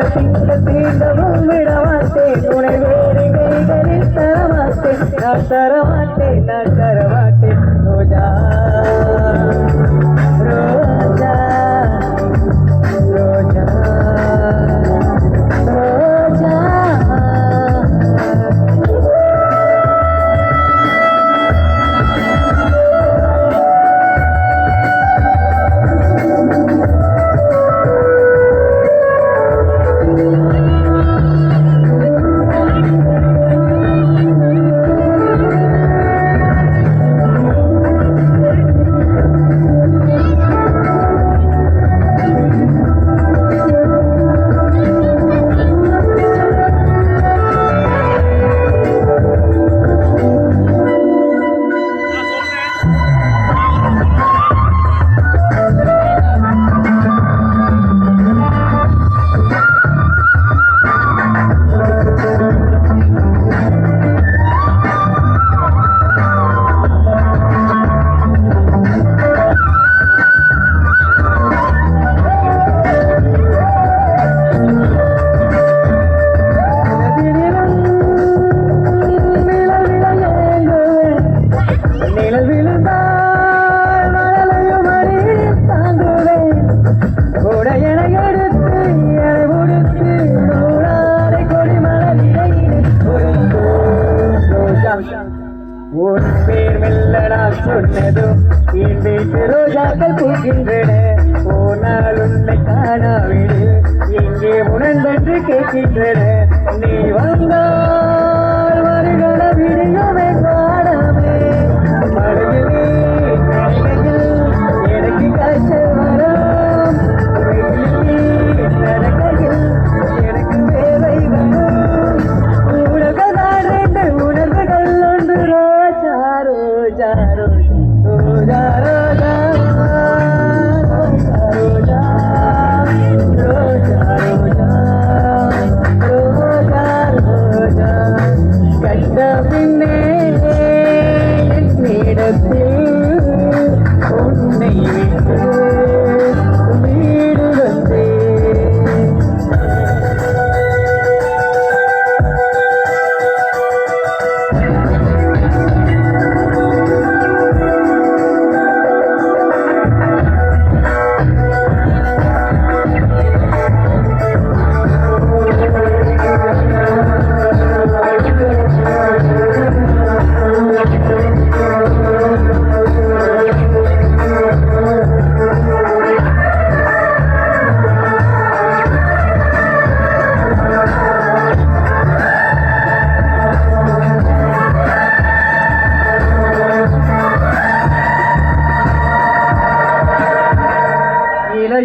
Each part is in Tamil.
உனது பிந்த தீண்டவும் விடமாட்டேன் உனை வேறு கைகளில் தரமாட்டேன் நான் தரமாட்டேன் நான் தரமாட்டேன் சொன்னதோ என் வீட்டு ரோஜாக்கள் பூக்கின்றன. போனால் உன்னை காணாவிடு எங்கே உணர்ந்தென்று கேட்கின்றன. நீ வந்தா name, made a big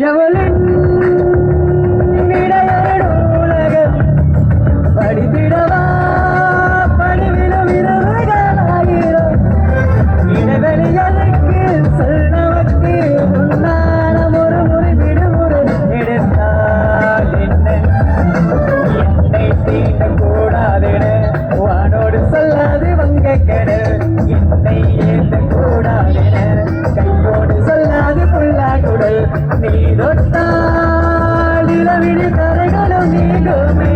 যাবলে നീടൊട്ടാടിലവിടി കരകളും നീടുമേ